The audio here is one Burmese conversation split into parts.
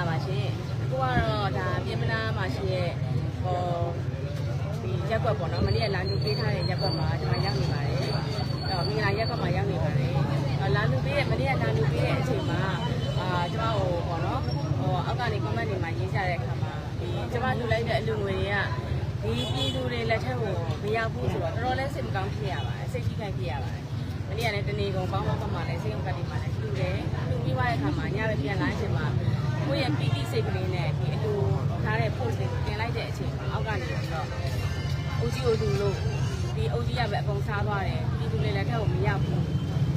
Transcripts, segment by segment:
လာပါရှင်ကိုကတော့ဒါပြင်မနာမှာရှိရဲ့ဟောဒီရက်ကွက်ပေါ့နော်မနေ့ကလာလူပေးထားတဲ့ရက်ကွက်မှာကျွန်တော်ရောက်နေပါတယ်အဲ့တော့မင်္ဂလာရက်ကွက်မှာရောက်နေပါတယ်အဲ့လာလူပေးရဲ့မနေ့ကလာလူပေးတဲ့အချိန်မှာအာကျွန်တော်ဟိုပေါ့နော်ဟိုအောက်ကနေ comment တွေမှာရေးကြတဲ့အခါမှာဒီကျွန်မလူလိုက်တဲ့အလူငွေတွေကဒီပြည်သူတွေလက်ထက်ကိုမရောက်ဘူးဆိုတော့တော်တော်လေးစိတ်မကောင်းဖြစ်ရပါတယ်စိတ်ထိခိုက်ဖြစ်ရပါတယ်မနေ့ကလည်းတနေကုန်ပေါင်းပေါင်းကမှလည်းစိတ်ုံကတိမှလည်းလူတယ်လူပြီးသွားတဲ့အခါမှာညပဲပြန်လာချိန်မှာ ကိုယ့်ရဲ့ပီတိစိတ်ကလေးနဲ့ဒီအတူထားတဲ့ post တွေကိုတင်လိုက်တဲ့အချိန်မှာအောက်ကနေပြီးတော့အုတ်ကြီးအိုတူလို့ဒီအုတ်ကြီးကပဲအပုံစားသွားတယ်ဒီလူလေးလည်းထက်ကိုမရောက်ဘူး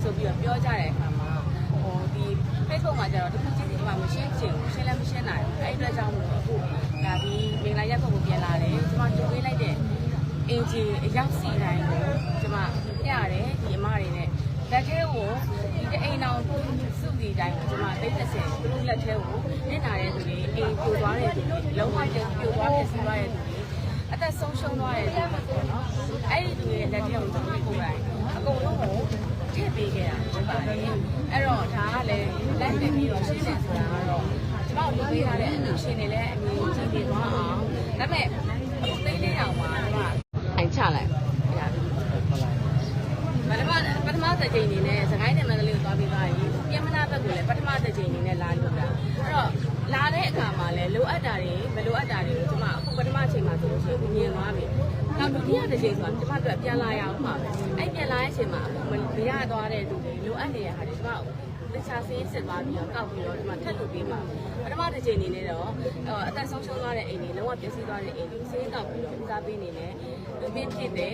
ဆိုပြီးတော့ပြောကြတဲ့အခါမှာဟိုဒီ Facebook မှာကျတော့တခုချင်းစီကမရှင်းချင်ဘူးရှင်းလည်းမရှင်းနိုင်ဘူးအဲ့ဒီအတွက်ကြောင့်မို့အခုဒါဒီမင်္ဂလာရက်ကိုပြန်လာတယ်ကျွန်မတူပေးလိုက်တဲ့အင်ဂျီအရောက်စီတိုင်းကိုကျွန်မပြရတယ်ဒီအမတွေနဲ့လက်ထဲကိုဒီတအိမ်အောင်စုစီတိုင်းကိုကျွန်မသိတဲ့ဆင်သူတို့ လက်ထဲကိုနစ်နာတဲ့သူတွေအိမ်ပြိုသွားတဲ့သူတွေလုံးဝပြိုသွားပြစီသွားတဲ့သူတွေအသက်ဆုံးရှုံးသွားတဲ့သူတွေပေါ့နော်အဲ့ဒီသူတွေလက်ထဲကိုကျွန်တော်ကိုယ်တိုင်အကုန်လုံးကိုထည့်ပေးခဲ့တာဖြစ်ပါတယ်အဲ့တော့ဒါကလည်းလက်နေပြီးတော့ရှင်းတယ်ဆိုတာကတော့ကျွန်တော်လုပ်ပေးထားတဲ့အလူရှင်တွေလည်းအမြင်ကြည့်ပြီးသွားအောင်ဒါပေမဲ့အခုသိလေးတောင်မှာကျွန်မအိုင်ချလိုက်အဲ့ဒါပထမပထ မတစ်ချိန်အနေနဲ့စကိုင်းနယ်မန္တလေးကိုသွားပြီးသွားရင်ပြင်မနာဘက်ကိုလည်းပထမတစ်ချိန်အနေနဲ့လာလို့တာအဲ့တော့လာတဲ့အခါမှာလည်းလိုအပ်တာတွေမလိုအပ်တာတွေကိုကျွန်မအခုပထမချိန်မှာဆိုလို့ရှိရင်မြင်သွားပြီနောက်ဒုတိယတစ်ချိန်ဆိုတာကျွန်မတို့ပြန်လာရအောင်ပါပဲအဲ့ပြန်လာတဲ့အချိန်မှာအခုမရသွားတဲ့သူတွေလိုအပ်နေတဲ့ဟာတွေကျွန်မတခြားစင်းစစ်သွားပြီးတော့ကောက်ပြီးတော့ဒီမှာထပ်လုပ်ပေးမှာပ ထမတစ်ချိန်အနေနဲ့တော့အသက်ဆုံးရှုံးသွားတဲ့အိမ်တွေလုံးဝပျက်စီးသွားတဲ့အိမ်တွေစင်းကောက်ပြီးတော့ဦးစားပေးနေတယ်လူပြင်းဖြစ်တယ်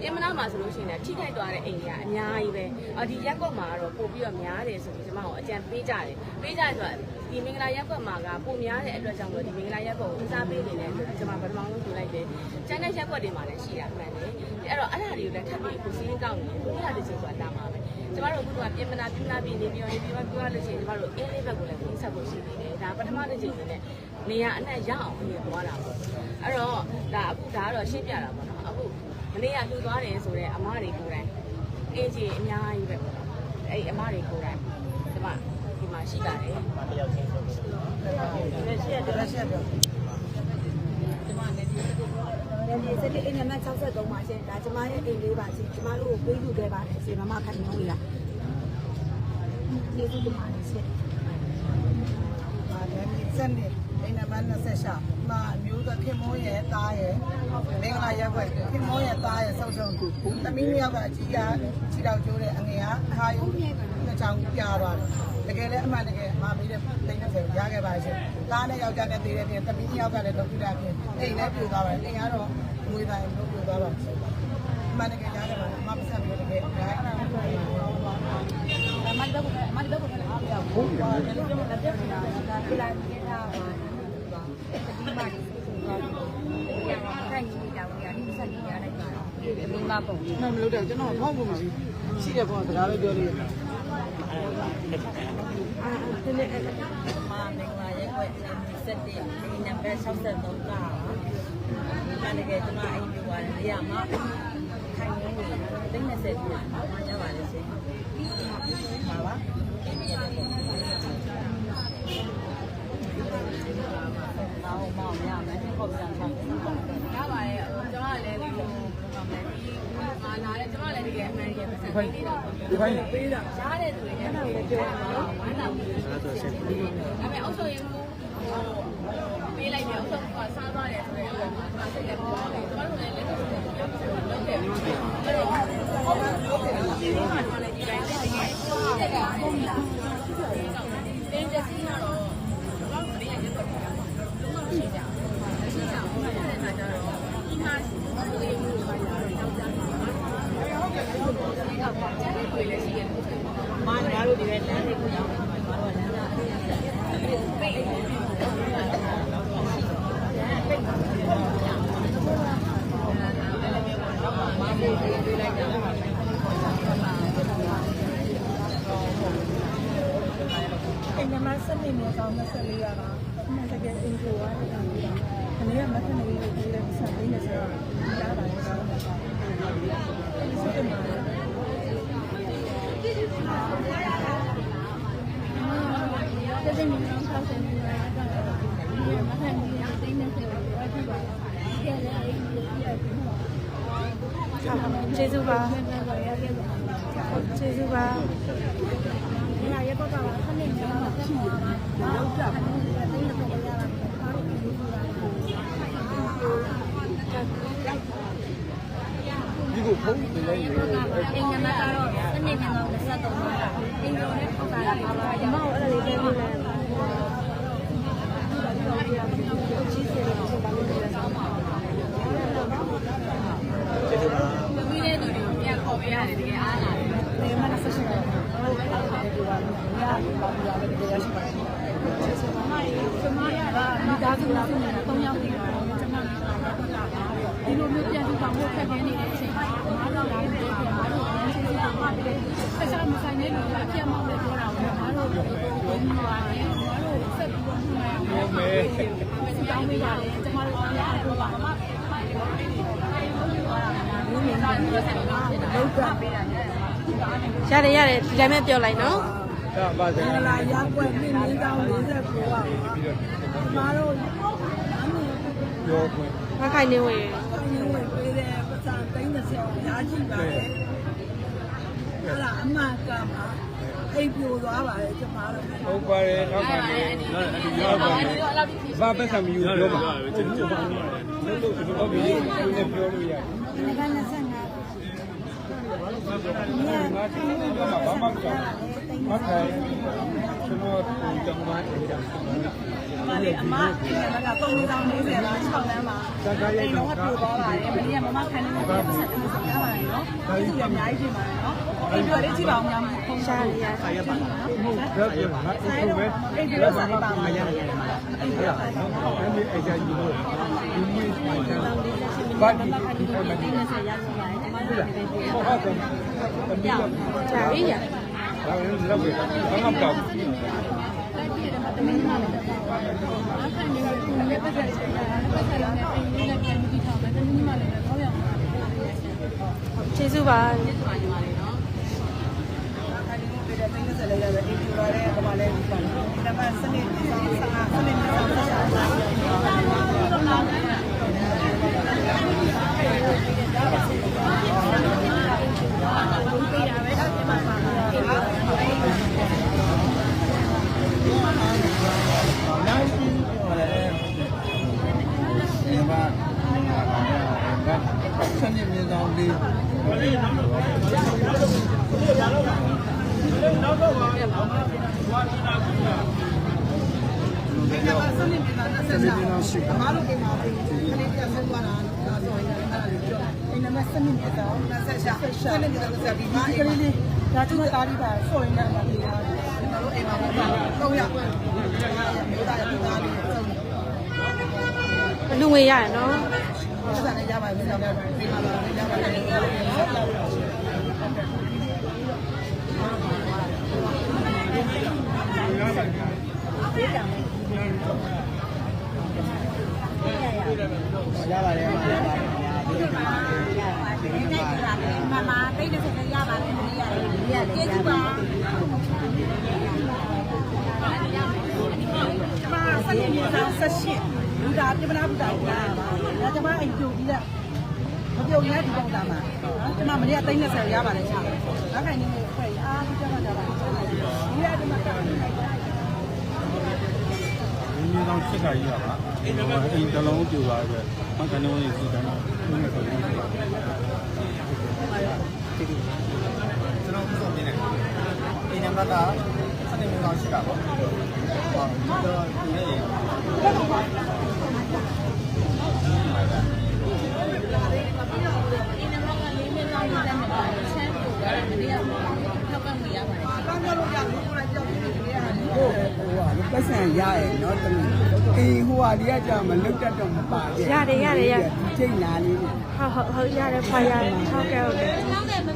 ပြင်မနာမှာဆိုလို့ရှိရင်ထိခိုက်သွားတဲ့အိမ်တွေကအများကြီးပဲအော်ဒီရက်ကွက်မှာကတော့ပို့ပြီးတော့များတယ်ဆိုပြီးကျွန်မတို့အကြံပေးကြတယ်ပေးကြတယ်ဆိုတော့ဒီမင်္ဂလာရက်ကွက်မှာကပိုများတဲ့အတွက်ကြောင့်လို့ဒီမင်္ဂလာရက်ကွက်ကိုဦးစားပေးနေတယ်ဆိုပြီးကျွန်မပထမဆုံးပြောလိုက်တယ်ကျန်တဲ့ရက်ကွက်တွေမှာလည်းရှိတာမှန်တယ်အဲ့တော့အဲ့ဒါတွေကိုလည်းထပ်ပြီးကိုစင်းကောက်နေတယ်ဘုရားတစ်ချိန်ဆိုတာတာမှာပဲ ကျမတို့အခုကပြင်မနာပြင်မနာပြည်နေပြီးတော့နေပြီးတော့ပြောရလို့ရှိရင်ကျမတို့အင်းလေးဘက်ကိုလည်းဝင်ဆက်ဖို့ရှိနေတယ်ဒါပထမတစ်ချိန်နဲ့နေရာအနှံ့ရအောင်ပြင်သွားတာပေါ့အဲ့တော့ဒါအခုဒါကတော့ရှင်းပြတာပေါ့နော်အခုမနေ့ကလှူသွားတယ်ဆိုတော့အမတွေကိုယ်တိုင်အင်းကြီးအများကြီးပဲပေါ့နော်အဲ့အမတွေကိုယ်တိုင်ဒီမှာဒီမှာရှိပါတယ်မတယောက်ချင်းဆိုလို့လက်ရှိရတယ်လက်ရှိရတယ်ဒီမှာလည်းဒီ လည်းဒီစက်အိမ်နံပါတ်63ပါရှင်ဒါကျမရဲ့အိမ်လေးပါရှင်ကျမတို့ကိုပေးလူခဲ့ပါတယ်ရှင်မမခိုင်နှုံးရကျေးဇူးတင်ပါတယ်ရှင်ပါတယ်စက်နေအိမ်နံပါတ်26မှာအမျိုးသားခင်မိုးရဲ့သားရဲ့မင်္ဂလာရက်ွက်ခင်မိုးရဲ့သားရဲ့ဆောက်ရှုံးသမီးမြောက်ကအကြီးကခြေတော်ကျိုးတဲ့အငယ်ကခါယုံနှစ်ချောင်းပြားသွားတယ် တကယ်လည်းအမှန်တကယ်မှာပြီးတဲ့တိတ်30ရခဲ့ပါရှင်သားနဲ့ယောက်ျားနဲ့တည်တဲ့ပြင်သမီးမြောက်ကလည်းဒေါက်တာပြင်အိမ်လည်းပြိုသွားပါတယ်အိမ်ကတော့ငွေတိုင်းလို့ပြိုသွားပါရှင်အမှန်တကယ်ရတယ်ပါမမဆက်ပြီးတကယ်ဒါအဲ့ဒါကိုပြောပါမတ်ဘက်မတ်ဘက်ကိုလည်းအားပြောင်းဘူးဘာလဲကျွန်တော်လက်ပြနေတာဒါပြလိုက်ပြတာပါဒီမှာခိုင်ကြီးတောင်ရဒီစက်ကြီးရလိုက်ပါတော့မင်းမပုံမှမလို့တော့ကျွန်တော်ဖောက်ကုန်ပါပြီရှိတဲ့ဘောစကားလေးပြောလို့ရတယ်အာဒီနေ့အဲ့ မာမင်္ဂလာရက်ွက်စက်တဲ့ဒီနံပါတ်63ကမှန်တကယ်ကျွန်မအိမ်ပြသွားတယ်နေရာမှာခိုင်နေနေတိတ်20ပြမှာရပါလေရှင်ပါပါတော့မောင်ရမယ်ဟုတ်ကြတယ်ရပါတယ်ကျွန်တော်လည်းဒီလိုဘာမှမဒီအာနာလည်းကျွန်တော်လည်းတကယ် အမှန်တကယ်ပတ်စံပေးနေတာဒီပိုင်းပေးတာရှားတဲ့သူတွေလည်းပြောတာနော်ဝမ်းသာဘူးဒါဆိုရှင်ဒါပေမဲ့အုပ်ချုပ်ရေးမှုဟိုပေးလိုက်တယ်အုပ်ချုပ်ကစားသွားတယ်ဆိုတော့ဒါစိတ်လည်းပေါ်တယ်ကျွန်တော်တို့လည်းလက်တွေ့ပြောပြလို့လုပ်ခဲ့ပြီးအဲ့တော့ဟုတ်ပါဘူးဒီမှာတော့လည်းဒီတိုင်းလေးတကယ်တက်ကပုံလာတင်းတဲ့စီးကတော့ကျွန်တော်တို့လည်းရက်တော့လုံးဝမရှိကြဘူးမရှိကြဘူးအဲ့ဒါကြတော့ဒီမှာဒီလိုမျိုးပါလာတော့ကြောက်ကြတယ်ဟုတ်ကဲ့ဟုတ်ကဲ့ဒီကပါကျတဲ့တွေလည်းရှိရတယ် မာညာတို့ဒီပဲလမ်းတွေကိုရောက်နေမှာတော့လမ်းကအရင်ကပိတ်နေတယ်မာမေးပေးလိုက်တာ စနေနေ့ကောင်24ရက်ပါအမှန်တကယ်အင်ဂျိုဝါးနေတာပါခဏရမထနေလို့ဒီလည်းဆက်ပြီးနေဆိုတော့ကြားပါတယ်ဆိုတော့ဒီစတင်ပါတယ်တဲ့နေနေဆောက်တယ်ဒီမှာတော့ဒီမှာမှန်တယ်ဒီနေ့ဆက်ပါတော့ဒီပါကျေးဇူးပါ ကျေးဇူးပါဒီဟာရက်တော့ကခဏနေတော့ဖြစ်မှာတော့ကြောက်တယ်တင်းတော့ရတာအားလုံးဒီလိုလာဒီကိုဖုန်းနေလဲနေအင်္ဂမကတော့စနေနေ့တော့လက်တော့မှာအင်္ဂုံနဲ့ထောက်တာပါပါရမောအဲ့ဒါလေးပဲလို့လည်းသမီးလေးတို့တွေကိုပြန်ခေါ်ပေးရတယ်တကယ်အားလာတယ် ဒီမှာဆက်ရှင်တော့ဟုတ်ကဲ့ပါဒီပါရပါပါရတဲ့ရရှိပါတယ်ကျမကျမရတာ မိသားစုလားဆိုတာ၃ယောက်တည်တာကျမလည်းတော့တာပါဒီလိုမျိုးပြန်ပြီးတော့ခက်ခဲနေတဲ့အချိန်မှာအားလုံးလာပြီးပြန်အားလုံးအချင်းချင်းပါပါတယ်ဆက်စားမဆိုင်တဲ့လူကအပြတ်မောင်းနေပြောတာကိုအားလုံးဒီမှာအားလုံးဆက်ပြီးတော့မှာပြောမယ်တောင်းပေးပါလေကျမတို့အားလုံးပြောပါမှာဒီနေ့ကလည်းဆက်ပြီးတော့လောက်ကြပေးတာရတယ်ရတယ်ဒီတိုင်းပဲပြောလိုက်နော်ဒါပါစမကားလာရက်ွက်မြင့်မြင့်တောင်း49ပါကျ မတို့အမေပြောခွင့်မခိုင်နေဝင်အင်းဝင်ပေးတဲ့ပတ်စံ30ရာကြည့်ပါလေအဲ့ဒါအမှန်ကမှာအိပ်ပြိုသွားပါလေကျမတို့ဟုတ်ပါတယ်နောက်ပါနေနော်အဒီရောက်ပါမယ်ဘာပဲဆံမယူပြောပါကျွန်တော်ပါလို့လို့ကျွန်တော်ပြီးကိုလည်းပြောလို့ရတယ်ဒီက25ပါငါချင်းတော့ဘာမှမကြောက်မခိုင် ကျွန်တော်တောင်းပန်နေတာမလေးအမဒီကက3040လား6လမ်းပါအိမ်တော့ပြိုသွားပါတယ်မလေးကမမခံနေတယ်ပတ်စံ30ရပါတယ်နော်ဒီလိုအများကြီးပြင်ပါတယ်နော်အိမ်ပြောလေးကြည့်ပါအောင်များဖုန်းရှားလေးရဆာရပါနော်ဒါပြောငါအုပ်ပဲအိမ်ပြောစာလေးပါမှာရတယ်အဲ့ဒါအဲ့ဒီအကြိုက်ကြီးလို့ဒီနေ့ပါတီဒီပေါ်မှာဒီဟုတ်ကဲ့တမီးတော့ကြာပြီရဒါ ဒါလည်းလောက်ပဲဘာမှမပေါ့ကျေးဇူးပါကျေးဇူးပါညီမလေးနော်အခါဒီကိုပေးတဲ့သိန်း30 နေနေ့ကဆက်ရှာအမားတို့အိမ်မှာခလေးပြဆက်သွားတာဒါဆိုရင်အဲ့ဒါလေးပြောအိမ်နံပါတ်စနစ်မျိုးတော့ဆက်ရှာစနေနေ့ကဆက်ပြီးမှဒီအိကမ်လေးလေးဒါကျမသားလေးပါဆိုရင်လည်းမပြေရဘူးကျွန်တော်တို့အိမ်မှာတော့ရောက်မြို့သားရဲ့သားလေးစုံအလူငွေရရနော်ဆက်စားနေကြပါမယ်ဆောက်တယ်ဒီမှာတော့နေကြပါမယ် ရပါတယ်ရပါတယ် မမတိတ်တဲ့ဆက်ရပါတယ်ဒီ ရတယ်ကျေးဇူးပါကျမစနေနေ့ကဆက်ရှင်ဘူတာပြမနာဘူတာကိုလာပါဒါကျမအိမ်ပြုတ်ပြီးလားမပြုတ်ရဒီပေါ့တာမှာကျမမနေ့က30ရပါတယ်ချာနောက်ခိုင်နေနေဖွဲ့အားဒီကျမကြပါဒီရဒီမှာတာနေလိုက်တာဒီမြေဆောင်ချစ်တာကြီးပါအိမ်အိမ်တလုံးပြူလာပဲမကနေဝင်စီတန်းတော့ဒီနေ့ဆိုရင်ကျွန်တော်ဆုံးနေတယ်အိ မ်နံပါတ်ကစနေမြေဆောင်ရှိတာပေါ့ဟုတ်တော့ဒီနေ့ကောင်းကြလို့ရဘူးကိုယ်ကြောက်နေနေရတယ်ဟိုဟိုကပတ်စံရရဲ့နော်တမီးအေးဟိုဟာဒီကကြာမလုတ်တတ်တော့မပါရဲ့ရတယ်ရတယ်ရဒီချိန်နာလေးနဲ့ဟုတ်ဟုတ်ဟုတ်ရတယ်ဖွာရတယ်ဟုတ်ကဲ့ဟုတ်ကဲ့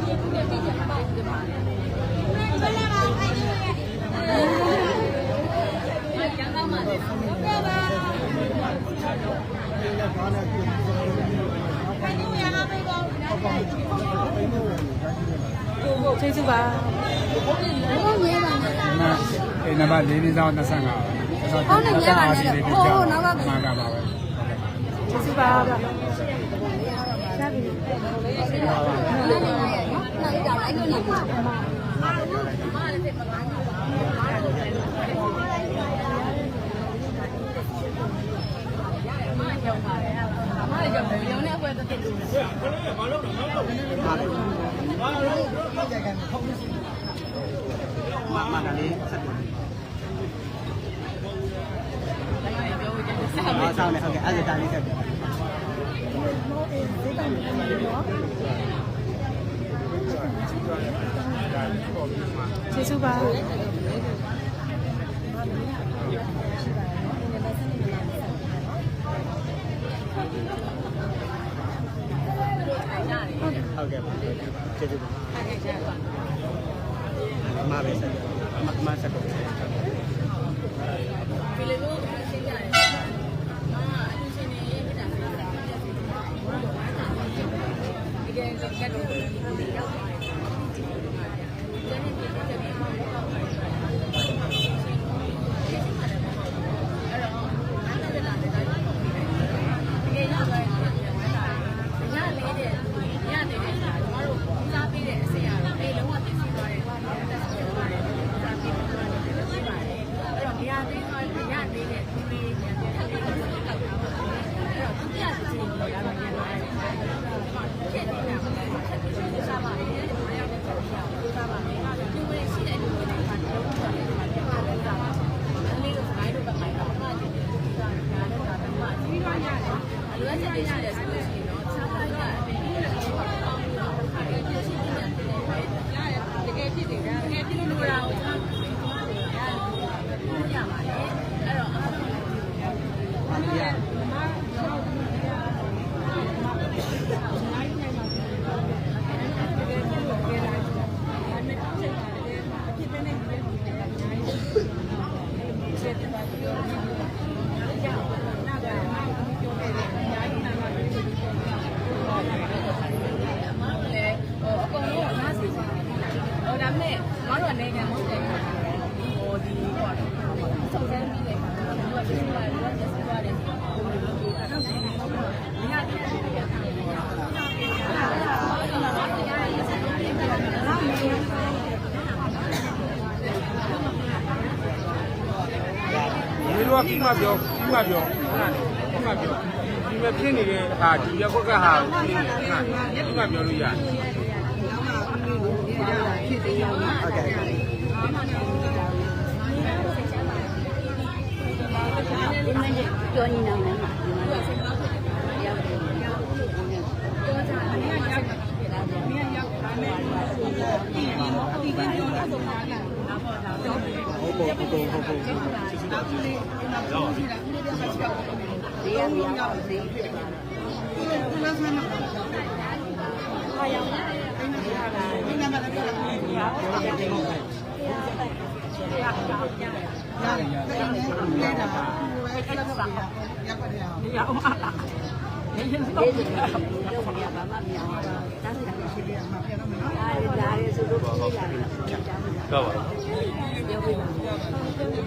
ကျေးဇူးပါဘုံမြဲပါနဲ့အဲနံပါတ်၄၄ဆောင်25ပါဟုတ်တယ်မြဲပါနဲ့ဟုတ်ဟုတ်နံပါတ်မှန်ပါပါပဲကျေးဇူးပါဗျာရပြီနော် mặt mặt là lý sạch rồi Ờ, sau này không kể, giờ ta đi xem Chị que တော့ပြီးမှပြောပြီးမှပြောဟုတ်ကဲ့ပြောဒီမှာဖြစ်နေတဲ့ဟာဒီရက်ကွက်ကဟာကိုဖြစ်နေတယ်ဟုတ်ကဲ့ပြောလို့ရတယ်ဖြစ်တယ်ဟုတ်ကဲ့ပြောနေနိုင်မှာဟုတ်ပါဘူးဟုတ်ပါဘူး ရတယ်ရတယ် ကောက်ပါ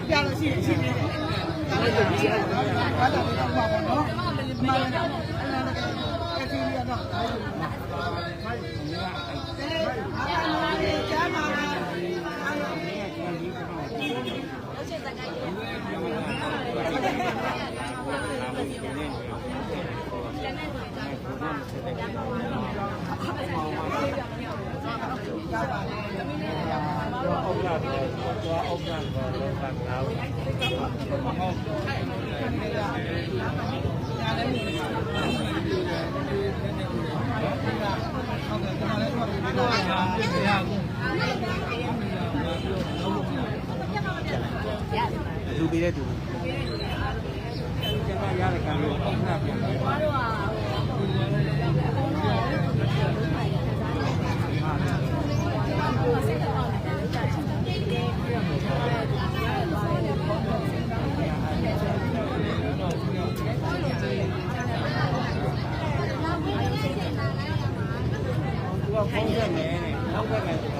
ပြလို့ရှိရင်ရှိသေးတယ်ဘာသာပြန်ပါတော့နော်မမလည်းအလားတူအကြည့်ရတော့ လူပေးတဲ့သူကျွန်တော်ရတဲ့ကံကိုအောက်နာပြန်တယ် နောက်ဘက်မယ်နောက်ဘက်မယ်